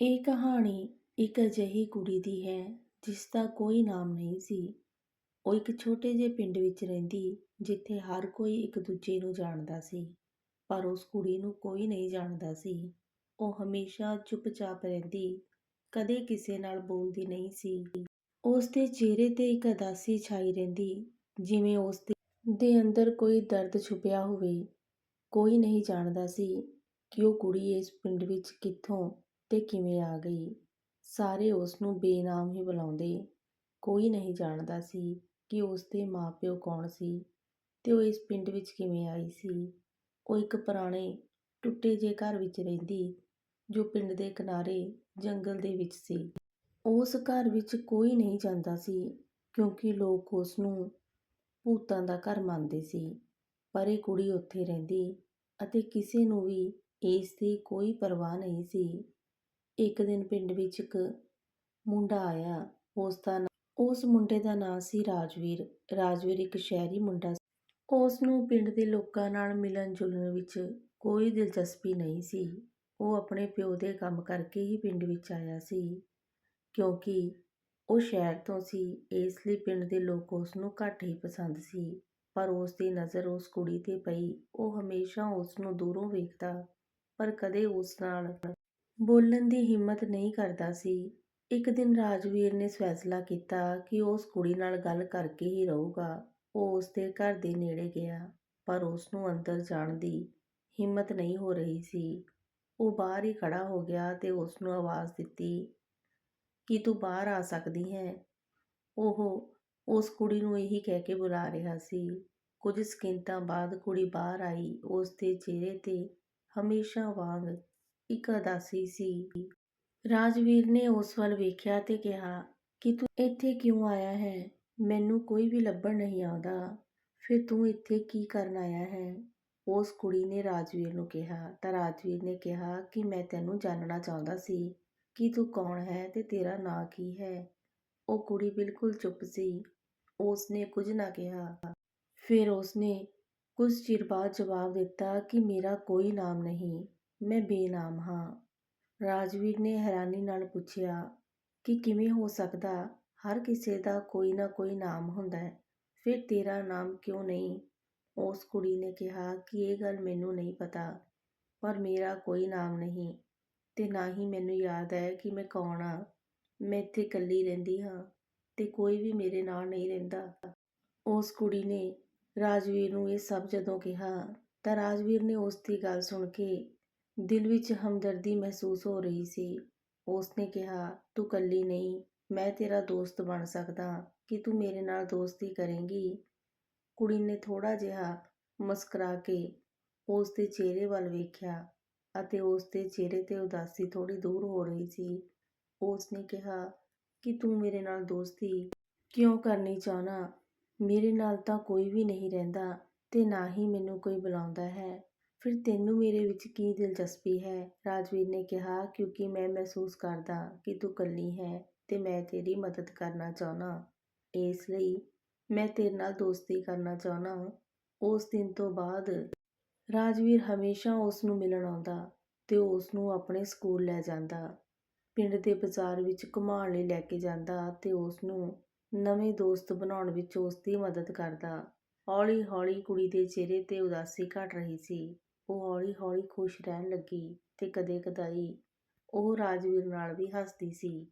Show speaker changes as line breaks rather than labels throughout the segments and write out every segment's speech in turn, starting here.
ਇਹ ਕਹਾਣੀ ਇੱਕ ਅਜਿਹੀ ਕੁੜੀ ਦੀ ਹੈ, ਜਿਸ ਦਾ ਕੋਈ ਨਾਮ ਨਹੀਂ ਸੀ। ਉਹ ਇੱਕ ਛੋਟੇ ਜਿਹੇ ਪਿੰਡ ਵਿੱਚ ਰਹਿੰਦੀ, ਜਿੱਥੇ ਹਰ ਕੋਈ ਇੱਕ ਦੂਜੇ ਨੂੰ ਜਾਣਦਾ ਸੀ, ਪਰ ਉਸ ਕੁੜੀ ਨੂੰ ਕੋਈ ਨਹੀਂ ਜਾਣਦਾ ਸੀ। ਉਹ ਹਮੇਸ਼ਾ ਚੁੱਪਚਾਪ ਰਹਿੰਦੀ, ਕਦੇ ਕਿਸੇ ਨਾਲ ਬੋਲਦੀ ਨਹੀਂ ਸੀ। ਉਸ ਦੇ ਚਿਹਰੇ ਤੇ ਇੱਕ ਅਦਾਸੀ ਛਾਈ ਰਹਿੰਦੀ, ਜਿਵੇਂ ਉਸ ਦੇ ਅੰਦਰ ਕੋਈ ਦਰਦ ਛੁਪਿਆ ਹੋਵੇ। ਕੋਈ ਨਹੀਂ ਜਾਣਦਾ ਸੀ ਕਿ ਉਹ ਕੁੜੀ ਇਸ ਪਿੰਡ ਵਿੱਚ ਕਿੱਥੋਂ ਤੇ ਕਿਵੇਂ ਆ ਗਈ? ਸਾਰੇ ਉਸ ਨੂੰ ਬੇਨਾਮ ਹੀ ਬੁਲਾਉਂਦੇ। ਕੋਈ ਨਹੀਂ ਜਾਣਦਾ ਸੀ ਕਿ ਉਸ ਦੇ ਮਾਪਿਓ ਕੌਣ ਸੀ ਤੇ ਉਹ ਇਸ ਪਿੰਡ ਵਿੱਚ ਕਿਵੇਂ ਆਈ ਸੀ। ਉਹ ਇੱਕ ਪੁਰਾਣੇ ਟੁੱਟੇ ਜਿਹੇ ਘਰ ਵਿੱਚ ਰਹਿੰਦੀ, ਜੋ ਪਿੰਡ ਦੇ ਕਿਨਾਰੇ ਜੰਗਲ ਦੇ ਵਿੱਚ ਸੀ। ਉਸ ਘਰ ਵਿੱਚ ਕੋਈ ਨਹੀਂ ਜਾਂਦਾ ਸੀ, ਕਿਉਂਕਿ ਲੋਕ ਉਸ ਨੂੰ ਭੂਤਾਂ ਦਾ ਘਰ ਮੰਨਦੇ ਸੀ, ਪਰ ਇਹ ਕੁੜੀ ਉੱਥੇ ਰਹਿੰਦੀ ਅਤੇ ਕਿਸੇ ਨੂੰ ਵੀ ਇਸ ਦੀ ਕੋਈ ਪਰਵਾਹ ਨਹੀਂ ਸੀ। ਇੱਕ ਦਿਨ ਪਿੰਡ ਵਿੱਚ ਇੱਕ ਮੁੰਡਾ ਆਇਆ, ਉਸ ਦਾ ਨਾਂ- ਉਸ ਮੁੰਡੇ ਦਾ ਨਾਂ ਸੀ ਰਾਜਵੀਰ ਰਾਜਵੀਰ ਇੱਕ ਸ਼ਹਿਰੀ ਮੁੰਡਾ ਸੀ। ਉਸ ਨੂੰ ਪਿੰਡ ਦੇ ਲੋਕਾਂ ਨਾਲ ਮਿਲਣ ਜੁਲਣ ਵਿੱਚ ਕੋਈ ਦਿਲਚਸਪੀ ਨਹੀਂ ਸੀ। ਉਹ ਆਪਣੇ ਪਿਓ ਦੇ ਕੰਮ ਕਰਕੇ ਹੀ ਪਿੰਡ ਵਿੱਚ ਆਇਆ ਸੀ, ਕਿਉਂਕਿ ਉਹ ਸ਼ਹਿਰ ਤੋਂ ਸੀ, ਇਸ ਲਈ ਪਿੰਡ ਦੇ ਲੋਕ ਉਸ ਨੂੰ ਘੱਟ ਹੀ ਪਸੰਦ ਸੀ। ਪਰ ਉਸ ਦੀ ਨਜ਼ਰ ਉਸ ਕੁੜੀ ਤੇ ਪਈ, ਉਹ ਹਮੇਸ਼ਾ ਉਸ ਨੂੰ ਦੂਰੋਂ ਵੇਖਦਾ, ਪਰ ਕਦੇ ਉਸ ਨਾਲ ਬੋਲਣ ਦੀ ਹਿੰਮਤ ਨਹੀਂ ਕਰਦਾ ਸੀ। ਇੱਕ ਦਿਨ ਰਾਜਵੀਰ ਨੇ ਫੈਸਲਾ ਕੀਤਾ ਕਿ ਉਸ ਕੁੜੀ ਨਾਲ ਗੱਲ ਕਰਕੇ ਹੀ ਰਹੂਗਾ। ਉਹ ਉਸਦੇ ਘਰ ਦੇ ਨੇੜੇ ਗਿਆ, ਪਰ ਉਸਨੂੰ ਅੰਦਰ ਜਾਣ ਦੀ ਹਿੰਮਤ ਨਹੀਂ ਹੋ ਰਹੀ ਸੀ। ਉਹ ਬਾਹਰ ਹੀ ਖੜ੍ਹਾ ਹੋ ਗਿਆ ਤੇ ਉਸ ਨੂੰ ਆਵਾਜ਼ ਦਿੱਤੀ, ਕਿ ਤੂੰ ਬਾਹਰ ਆ ਸਕਦੀ ਹੈ? ਉਹ ਉਸ ਕੁੜੀ ਨੂੰ ਇਹੀ ਕਹਿ ਕੇ ਬੁਲਾ ਰਿਹਾ ਸੀ। ਕੁਝ ਸਕਿੰਟਾਂ ਬਾਅਦ ਕੁੜੀ ਬਾਹਰ ਆਈ ਉਸਦੇ ਚਿਹਰੇ ਤੇ ਹਮੇਸ਼ਾ ਵਾਂਗ ਇੱਕ ਉਦਾਸੀ ਸੀ। ਰਾਜਵੀਰ ਨੇ ਉਸ ਵੱਲ ਵੇਖਿਆ ਤੇ ਕਿਹਾ, ਕਿ ਤੂੰ ਇੱਥੇ ਕਿਉਂ ਆਇਆ ਹੈ? ਮੈਨੂੰ ਕੋਈ ਵੀ ਲੱਭਣ ਨਹੀਂ ਆਉਂਦਾ। ਫਿਰ ਤੂੰ ਇੱਥੇ ਕੀ ਕਰਨ ਆਇਆ ਹੈ? ਉਸ ਕੁੜੀ ਨੇ ਰਾਜਵੀਰ ਨੂੰ ਕਿਹਾ। ਤਾਂ ਰਾਜਵੀਰ ਨੇ ਕਿਹਾ ਕਿ ਮੈਂ ਤੈਨੂੰ ਜਾਣਨਾ ਚਾਹੁੰਦਾ ਸੀ। ਕਿ ਤੂੰ ਕੌਣ ਹੈ ਤੇ ਤੇਰਾ ਨਾਂ ਕੀ ਹੈ? ਉਹ ਕੁੜੀ ਬਿਲਕੁਲ ਚੁੱਪ ਸੀ। ਉਸ ਨੇ ਕੁਝ ਨਾ ਕਿਹਾ। ਫਿਰ ਉਸ ਨੇ ਕੁਝ ਚਿਰ ਬਾਅਦ ਜਵਾਬ ਦਿੱਤਾ ਕਿ ਮੇਰਾ ਕੋਈ ਨਾਮ ਨਹੀਂ। ਮੈਂ ਬੇਨਾਮ ਹਾਂ। ਰਾਜਵੀਰ ਨੇ ਹੈਰਾਨੀ ਨਾਲ ਪੁੱਛਿਆ ਕਿ ਕਿਵੇਂ ਹੋ ਸਕਦਾ ਹਰ ਕਿਸੇ ਦਾ ਕੋਈ ਨਾ ਕੋਈ ਨਾਮ ਹੁੰਦਾ ਹੈ। ਫਿਰ ਤੇਰਾ ਨਾਮ ਕਿਉਂ ਨਹੀਂ? ਉਸ ਕੁੜੀ ਨੇ ਕਿਹਾ ਕਿ ਇਹ ਗੱਲ ਮੈਨੂੰ ਨਹੀਂ ਪਤਾ, ਪਰ ਮੇਰਾ ਕੋਈ ਨਾਮ ਨਹੀਂ ਤੇ ਨਾ ਹੀ ਮੈਨੂੰ ਯਾਦ ਹੈ ਕਿ ਮੈਂ ਕੌਣ ਆ ਮੈਂ ਇੱਥੇ ਇਕੱਲੀ ਰਹਿੰਦੀ ਹਾਂ ਤੇ ਕੋਈ ਵੀ ਮੇਰੇ ਨਾਲ ਨਹੀਂ ਰਹਿੰਦਾ। ਉਸ ਕੁੜੀ ਨੇ ਰਾਜਵੀਰ ਨੂੰ ਇਹ ਸਭ ਜਦੋਂ ਕਿਹਾ ਤਾਂ ਰਾਜਵੀਰ ਨੇ ਉਸ ਦੀ ਗੱਲ ਸੁਣ ਕੇ ਦਿਲ ਵਿੱਚ ਹਮਦਰਦੀ ਮਹਿਸੂਸ ਹੋ ਰਹੀ ਸੀ। ਉਸ ਨੇ ਕਿਹਾ, ਤੂੰ ਇਕੱਲੀ ਨਹੀਂ, ਮੈਂ ਤੇਰਾ ਦੋਸਤ ਬਣ ਸਕਦਾ। ਕਿ ਤੂੰ ਮੇਰੇ ਨਾਲ ਦੋਸਤੀ ਕਰੇਂਗੀ? ਕੁੜੀ ਨੇ ਥੋੜਾ ਜਿਹਾ ਮੁਸਕਰਾ ਕੇ ਉਸ ਦੇ ਚਿਹਰੇ ਵੱਲ ਵੇਖਿਆ ਅਤੇ ਉਸ ਦੇ ਚਿਹਰੇ ਤੇ ਉਦਾਸੀ ਥੋੜੀ ਦੂਰ ਹੋ ਰਹੀ ਸੀ। ਉਸ ਨੇ ਕਿਹਾ, ਕਿ ਤੂੰ ਮੇਰੇ ਨਾਲ ਦੋਸਤੀ ਕਿਉਂ ਕਰਨੀ ਚਾਹਨਾ ਮੇਰੇ ਨਾਲ ਤਾਂ ਕੋਈ ਵੀ ਨਹੀਂ ਰਹਿੰਦਾ ਤੇ ਨਾ ਹੀ ਮੈਨੂੰ ਕੋਈ ਬੁਲਾਉਂਦਾ ਹੈ। ਫਿਰ ਤੈਨੂੰ ਮੇਰੇ ਵਿੱਚ ਕੀ ਦਿਲਚਸਪੀ ਹੈ? ਰਾਜਵੀਰ ਨੇ ਕਿਹਾ, ਕਿਉਂਕਿ ਮੈਂ ਮਹਿਸੂਸ ਕਰਦਾ ਕਿ ਤੂੰ ਇਕੱਲੀ ਹੈ ਤੇ ਮੈਂ ਤੇਰੀ ਮਦਦ ਕਰਨਾ ਚਾਹਨਾ ਇਸ ਲਈ ਮੈਂ ਤੇਰੇ ਨਾਲ ਦੋਸਤੀ ਕਰਨਾ ਚਾਹਨਾ ਉਸ ਦਿਨ ਤੋਂ ਬਾਅਦ ਰਾਜਵੀਰ ਹਮੇਸ਼ਾ ਉਸ ਨੂੰ ਮਿਲਣ ਆਉਂਦਾ ਤੇ ਉਸ ਨੂੰ ਆਪਣੇ ਸਕੂਲ ਲੈ ਜਾਂਦਾ। ਪਿੰਡ ਦੇ ਬਾਜ਼ਾਰ ਵਿੱਚ ਘੁਮਾਉਣ ਲਈ ਲੈ ਕੇ ਜਾਂਦਾ ਤੇ ਉਸ ਨੂੰ ਨਵੇਂ ਦੋਸਤ ਬਣਾਉਣ ਵਿੱਚ ਉਸ ਦੀ ਮਦਦ ਕਰਦਾ। ਹੌਲੀ ਹੌਲੀ ਕੁੜੀ ਦੇ ਚਿਹਰੇ ਤੇ ਉਦਾਸੀ ਘਟ ਰਹੀ ਸੀ। ਉਹ ਹੌਲੀ ਹੌਲੀ ਖੁਸ਼ ਰਹਿਣ ਲੱਗੀ ਤੇ ਕਦੇ ਕਦਾਈ ਉਹ ਰਾਜਵੀਰ ਨਾਲ ਵੀ ਹੱਸਦੀ ਸੀ।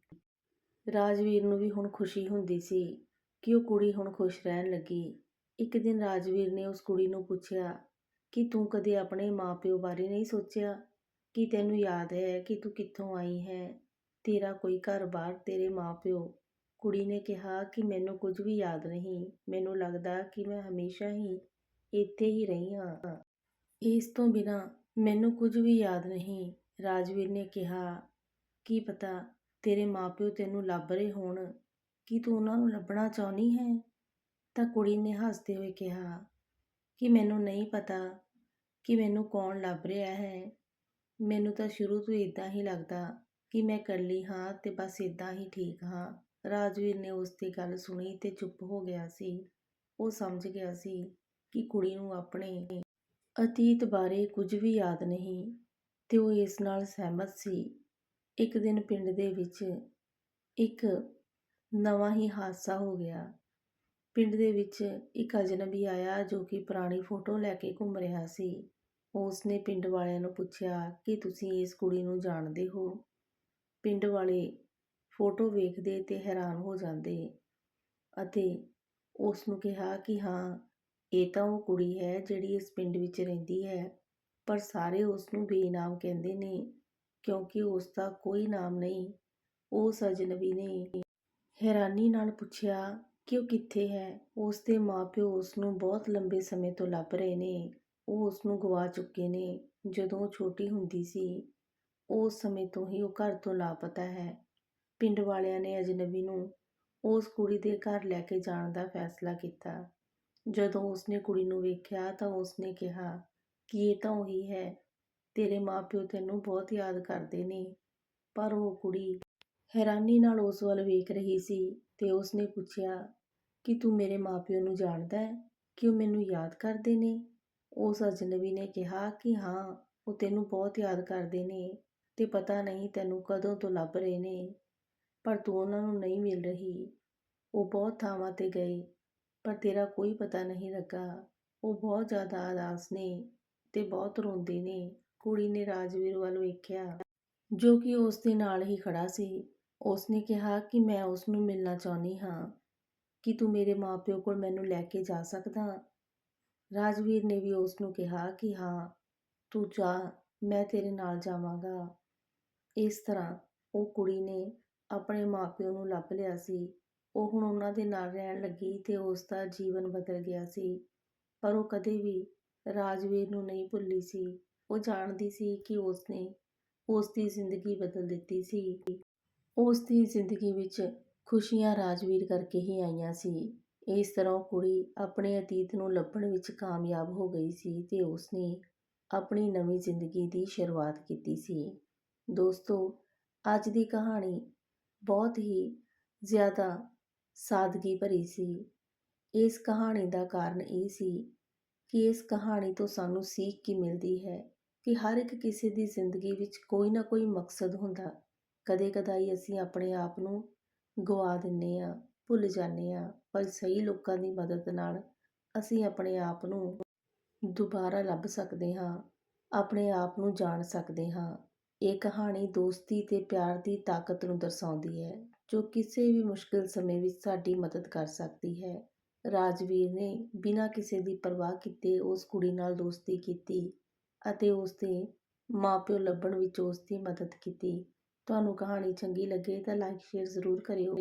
ਰਾਜਵੀਰ ਨੂੰ ਵੀ ਹੁਣ ਖੁਸ਼ੀ ਹੁੰਦੀ ਸੀ ਕਿ ਉਹ ਕੁੜੀ ਹੁਣ ਖੁਸ਼ ਰਹਿਣ ਲੱਗੀ। ਇੱਕ ਦਿਨ ਰਾਜਵੀਰ ਨੇ ਉਸ ਕੁੜੀ ਨੂੰ ਪੁੱਛਿਆ ਕਿ ਤੂੰ ਕਦੇ ਆਪਣੇ ਮਾਂ ਪਿਓ ਬਾਰੇ ਨਹੀਂ ਸੋਚਿਆ? ਕਿ ਤੈਨੂੰ ਯਾਦ ਹੈ ਕਿ ਤੂੰ ਕਿੱਥੋਂ ਆਈ ਹੈ? ਤੇਰਾ ਕੋਈ ਘਰ-ਬਾਰ, ਤੇਰੇ ਮਾਂ ਪਿਓ ਕੁੜੀ ਨੇ ਕਿਹਾ ਕਿ ਮੈਨੂੰ ਕੁਝ ਵੀ ਯਾਦ ਨਹੀਂ। ਮੈਨੂੰ ਲੱਗਦਾ ਕਿ ਮੈਂ ਹਮੇਸ਼ਾ ਹੀ ਇੱਥੇ ਹੀ ਰਹੀ ਹਾਂ। ਇਸ ਤੋਂ ਬਿਨਾਂ ਮੈਨੂੰ ਕੁਝ ਵੀ ਯਾਦ ਨਹੀਂ। ਰਾਜਵੀਰ ਨੇ ਕਿਹਾ, ਕੀ ਪਤਾ ਤੇਰੇ ਮਾਪਿਓ ਤੈਨੂੰ ਲੱਭ ਰਹੇ ਹੋਣ? ਕੀ ਤੂੰ ਉਹਨਾਂ ਨੂੰ ਲੱਭਣਾ ਚਾਹੁੰਦੀ ਹੈ? ਤਾਂ ਕੁੜੀ ਨੇ ਹੱਸਦੇ ਹੋਏ ਕਿਹਾ, ਕਿ ਮੈਨੂੰ ਨਹੀਂ ਪਤਾ ਕਿ ਮੈਨੂੰ ਕੌਣ ਲੱਭ ਰਿਹਾ ਹੈ। ਮੈਨੂੰ ਤਾਂ ਸ਼ੁਰੂ ਤੋਂ ਇਦਾਂ ਹੀ ਲੱਗਦਾ ਕਿ ਮੈਂ ਇਕੱਲੀ ਹਾਂ ਤੇ ਬਸ ਇਦਾਂ ਹੀ ਠੀਕ ਹਾਂ। ਰਾਜਵੀਰ ਨੇ ਉਸ ਦੀ ਗੱਲ ਸੁਣੀ ਤੇ ਚੁੱਪ ਹੋ ਗਿਆ ਸੀ। ਉਹ ਸਮਝ ਗਿਆ ਸੀ ਕਿ ਕੁੜੀ ਨੂੰ ਆਪਣੇ ਅਤੀਤ ਬਾਰੇ ਕੁਝ ਵੀ ਯਾਦ ਨਹੀਂ, ਤੇ ਉਹ ਇਸ ਨਾਲ ਸਹਿਮਤ ਸੀ। ਇੱਕ ਦਿਨ ਪਿੰਡ ਦੇ ਵਿੱਚ ਇੱਕ ਨਵਾਂ ਹੀ ਹਾਦਸਾ ਹੋ ਗਿਆ। ਪਿੰਡ ਦੇ ਵਿੱਚ ਇੱਕ ਅਜਨਬੀ ਆਇਆ ਜੋ ਕਿ ਪੁਰਾਣੀ ਫੋਟੋ ਲੈ ਕੇ ਘੁੰਮ ਰਿਹਾ ਸੀ। ਉਸ ਨੇ ਪਿੰਡ ਵਾਲਿਆਂ ਨੂੰ ਪੁੱਛਿਆ, ਕਿ ਤੁਸੀਂ ਇਸ ਕੁੜੀ ਨੂੰ ਜਾਣਦੇ ਹੋ? ਪਿੰਡ ਵਾਲੇ ਫੋਟੋ ਵੇਖਦੇ ਤੇ ਹੈਰਾਨ ਹੋ ਜਾਂਦੇ ਅਤੇ ਉਸ ਨੂੰ ਕਿਹਾ ਕਿ ਹਾਂ ਇਹ ਤਾਂ ਉਹ ਕੁੜੀ ਹੈ ਜਿਹੜੀ ਇਸ ਪਿੰਡ ਵਿੱਚ ਰਹਿੰਦੀ ਹੈ, ਪਰ ਸਾਰੇ ਉਸ ਨੂੰ ਬੇਨਾਮ ਕਹਿੰਦੇ ਨੇ, ਕਿਉਂਕਿ ਉਸ ਦਾ ਕੋਈ ਨਾਮ ਨਹੀਂ। ਉਸ ਅਜਨਬੀ ਨੇ ਹੈਰਾਨੀ ਨਾਲ ਪੁੱਛਿਆ ਕਿ ਉਹ ਕਿੱਥੇ ਹੈ। ਉਸ ਦੇ ਮਾਪਿਓ ਉਸ ਨੂੰ ਬਹੁਤ ਲੰਬੇ ਸਮੇਂ ਤੋਂ ਲੱਭ ਰਹੇ ਨੇ। ਉਹ ਉਸ ਨੂੰ ਗਵਾ ਚੁੱਕੇ ਨੇ। ਜਦੋਂ ਉਹ ਛੋਟੀ ਹੁੰਦੀ ਸੀ, ਉਸ ਸਮੇਂ ਤੋਂ ਹੀ ਉਹ ਘਰ ਤੋਂ ਲਾਪਤਾ ਹੈ। ਪਿੰਡ ਵਾਲਿਆਂ ਨੇ ਅਜਨਬੀ ਨੂੰ ਉਸ ਕੁੜੀ ਦੇ ਘਰ ਲੈ ਕੇ ਜਾਣ ਦਾ ਫੈਸਲਾ ਕੀਤਾ। ਜਦੋਂ ਉਸਨੇ ਕੁੜੀ ਨੂੰ ਵੇਖਿਆ ਤਾਂ ਉਸਨੇ ਕਿਹਾ, ਕਿ ਇਹ ਤਾਂ ਉਹੀ ਹੈ? ਤੇਰੇ ਮਾਪਿਓ ਤੈਨੂੰ ਬਹੁਤ ਯਾਦ ਕਰਦੇ ਨੇ। ਪਰ ਉਹ ਕੁੜੀ ਹੈਰਾਨੀ ਨਾਲ ਉਸ ਵੱਲ ਵੇਖ ਰਹੀ ਸੀ ਤੇ ਉਸਨੇ ਪੁੱਛਿਆ, ਕਿ ਤੂੰ ਮੇਰੇ ਮਾਪਿਓ ਨੂੰ ਜਾਣਦਾ ਹੈ? ਕਿ ਉਹ ਮੈਨੂੰ ਯਾਦ ਕਰਦੇ ਨੇ? ਉਸ ਅਜਨਬੀ ਨੇ ਕਿਹਾ ਕਿ, ਹਾਂ, ਉਹ ਤੈਨੂੰ ਬਹੁਤ ਯਾਦ ਕਰਦੇ ਨੇ ਤੇ ਪਤਾ ਨਹੀਂ ਤੈਨੂੰ ਕਦੋਂ ਤੋਂ ਲੱਭ ਰਹੇ ਨੇ, ਪਰ ਤੂੰ ਉਹਨਾਂ ਨੂੰ ਨਹੀਂ ਮਿਲ ਰਹੀ। ਉਹ ਬਹੁਤ ਥਾਵਾਂ ਤੇ ਗਏ ਪਰ ਤੇਰਾ ਕੋਈ ਪਤਾ ਨਹੀਂ ਲੱਗਾ। ਉਹ ਬਹੁਤ ਜ਼ਿਆਦਾ ਉਦਾਸ ਨੇ ਤੇ ਬਹੁਤ ਰੋਂਦੇ ਨੇ। ਕੁੜੀ ਨੇ ਰਾਜਵੀਰ ਵੱਲ ਵੇਖਿਆ, ਜੋ ਕਿ ਉਸ ਦੇ ਨਾਲ ਹੀ ਖੜਾ ਸੀ। ਉਸ ਨੇ ਕਿਹਾ ਕਿ ਮੈਂ ਉਸ ਨੂੰ ਮਿਲਣਾ ਚਾਹੁੰਦੀ ਹਾਂ, ਕਿ ਤੂੰ ਮੇਰੇ ਮਾਪਿਓ ਕੋਲ ਮੈਨੂੰ ਲੈ ਕੇ ਜਾ ਸਕਦਾ। ਰਾਜਵੀਰ ਨੇ ਵੀ ਉਸ ਨੂੰ ਕਿਹਾ ਕਿ ਹਾਂ, ਤੂੰ ਜਾ, ਮੈਂ ਤੇਰੇ ਨਾਲ ਜਾਵਾਂਗਾ। ਇਸ ਤਰ੍ਹਾਂ ਉਹ ਕੁੜੀ ਨੇ ਆਪਣੇ ਮਾਪਿਓ ਨੂੰ ਲੱਭ ਲਿਆ ਸੀ। ਉਹ ਹੁਣ ਉਹਨਾਂ ਦੇ ਨਾਲ ਰਹਿਣ ਲੱਗੀ ਤੇ ਉਸ ਦਾ ਜੀਵਨ ਬਦਲ ਗਿਆ ਸੀ। ਪਰ ਉਹ ਕਦੇ ਵੀ ਰਾਜਵੀਰ ਨੂੰ ਨਹੀਂ ਭੁੱਲੀ ਸੀ। ਉਹ ਜਾਣਦੀ ਸੀ ਕਿ ਉਸਨੇ ਉਸ ਦੀ ਜ਼ਿੰਦਗੀ ਬਦਲ ਦਿੱਤੀ ਸੀ। ਉਸ ਦੀ ਜ਼ਿੰਦਗੀ ਵਿੱਚ ਖੁਸ਼ੀਆਂ ਰਾਜਵੀਰ ਕਰਕੇ ਹੀ ਆਈਆਂ ਸੀ। ਇਸ ਤਰ੍ਹਾਂ ਉਹ ਕੁੜੀ ਆਪਣੇ ਅਤੀਤ ਨੂੰ ਲੱਭਣ ਵਿੱਚ ਕਾਮਯਾਬ ਹੋ ਗਈ ਸੀ ਤੇ ਉਸਨੇ ਆਪਣੀ ਨਵੀਂ ਜ਼ਿੰਦਗੀ ਦੀ ਸ਼ੁਰੂਆਤ ਕੀਤੀ ਸੀ। ਦੋਸਤੋ, ਅੱਜ ਦੀ ਕਹਾਣੀ ਬਹੁਤ ਹੀ ਜ਼ਿਆਦਾ ਸਾਦਗੀ ਭਰੀ ਸੀ। ਇਸ ਕਹਾਣੀ ਦਾ ਕਾਰਨ ਇਹ ਸੀ ਕਿ ਇਸ ਕਹਾਣੀ ਤੋਂ ਸਾਨੂੰ ਸਿੱਖ ਕੀ ਮਿਲਦੀ ਹੈ ਕਿ ਹਰ ਇੱਕ ਕਿਸੇ ਦੀ ਜ਼ਿੰਦਗੀ ਵਿੱਚ ਕੋਈ ਨਾ ਕੋਈ ਮਕਸਦ ਹੁੰਦਾ। ਕਦੇ ਕਦਾਈ ਅਸੀਂ ਆਪਣੇ ਆਪ ਨੂੰ ਗਵਾ ਦਿੰਨੇ ਆ ਭੁੱਲ ਜਾਂਦੇ ਆ ਪਰ ਸਹੀ ਲੋਕਾਂ ਦੀ ਮਦਦ ਨਾਲ ਅਸੀਂ ਆਪਣੇ ਆਪ ਨੂੰ ਦੁਬਾਰਾ ਲੱਭ ਸਕਦੇ ਹਾਂ, ਆਪਣੇ ਆਪ ਨੂੰ ਜਾਣ ਸਕਦੇ ਹਾਂ। ਇਹ ਕਹਾਣੀ ਦੋਸਤੀ ਤੇ ਪਿਆਰ ਦੀ ਤਾਕਤ ਨੂੰ ਦਰਸਾਉਂਦੀ ਹੈ। ਜੋ ਕਿਸੇ ਵੀ ਮੁਸ਼ਕਿਲ ਸਮੇਂ ਵਿੱਚ ਸਾਡੀ ਮਦਦ ਕਰ ਸਕਦੀ ਹੈ। ਰਾਜਵੀਰ ਨੇ ਬਿਨਾਂ ਕਿਸੇ ਦੀ ਪਰਵਾਹ ਕੀਤੇ ਉਸ ਕੁੜੀ ਨਾਲ ਦੋਸਤੀ ਕੀਤੀ ਅਤੇ ਉਸ ਦੇ ਮਾਪਿਓ ਲੱਭਣ ਵਿੱਚ ਉਸ ਦੀ ਮਦਦ ਕੀਤੀ। ਤੁਹਾਨੂੰ ਕਹਾਣੀ ਚੰਗੀ ਲੱਗੇ ਤਾਂ ਲਾਈਕ ਸ਼ੇਅਰ ਜ਼ਰੂਰ ਕਰਿਓ।